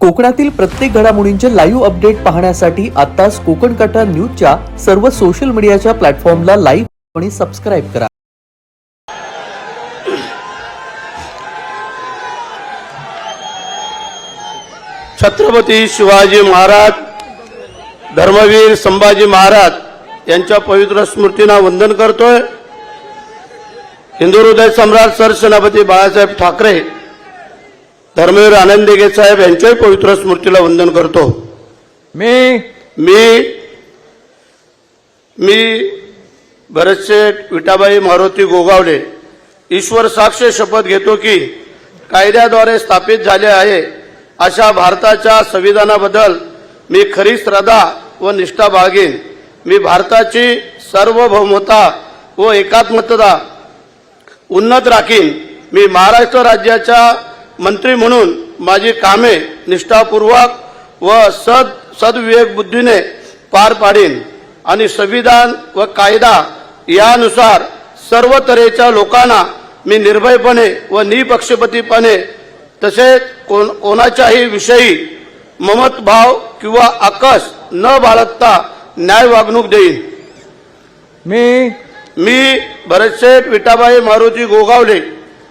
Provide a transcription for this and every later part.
कोकणातील प्रत्येक घडामोडींचे लाईव्ह अपडेट पाहण्यासाठी आताच कोकण कटा न्यूजच्या सर्व सोशल मीडियाच्या प्लॅटफॉर्मला लाईव्ह आणि सबस्क्राईब करा. छत्रपती शिवाजी महाराज धर्मवीर संभाजी महाराज यांच्या पवित्र स्मृतींना वंदन करतोय. हिंदू हृदय सम्राट सरसेनापती बाळासाहेब ठाकरे धर्मवीर आनंद दिघे साहेब यांच्याही पवित्र स्मृतीला वंदन करतो. मी मी मी भरतशेठ विटाबाई मारुती गोगावले ईश्वर साक्ष शपथ घेतो की कायद्याद्वारे स्थापित झाले आहे. अशा भारताच्या संविधानाबद्दल मी खरी श्रद्धा व निष्ठा बाळगेन. मी भारताची सार्वभौमता व एकात्मता उन्नत राखीन. मी महाराष्ट्र राज्याच्या मंत्री म्हणून माझी कामे निष्ठापूर्वक व सद सदविवेक बुद्धीने पार पाडीन आणि संविधान व कायदा यानुसार सर्व तऱ्हेच्या लोकांना मी निर्भयपणे व निपक्षपातीपणे तसेच कोण कोणाच्याही विषयी ममत भाव किंवा आकस न बाळगता न्याय वागणूक देईन. मी मी भरतशेठ विटाबाई मारुती गोगावले.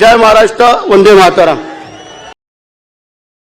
जय महाराष्ट्र वंदे मातरम.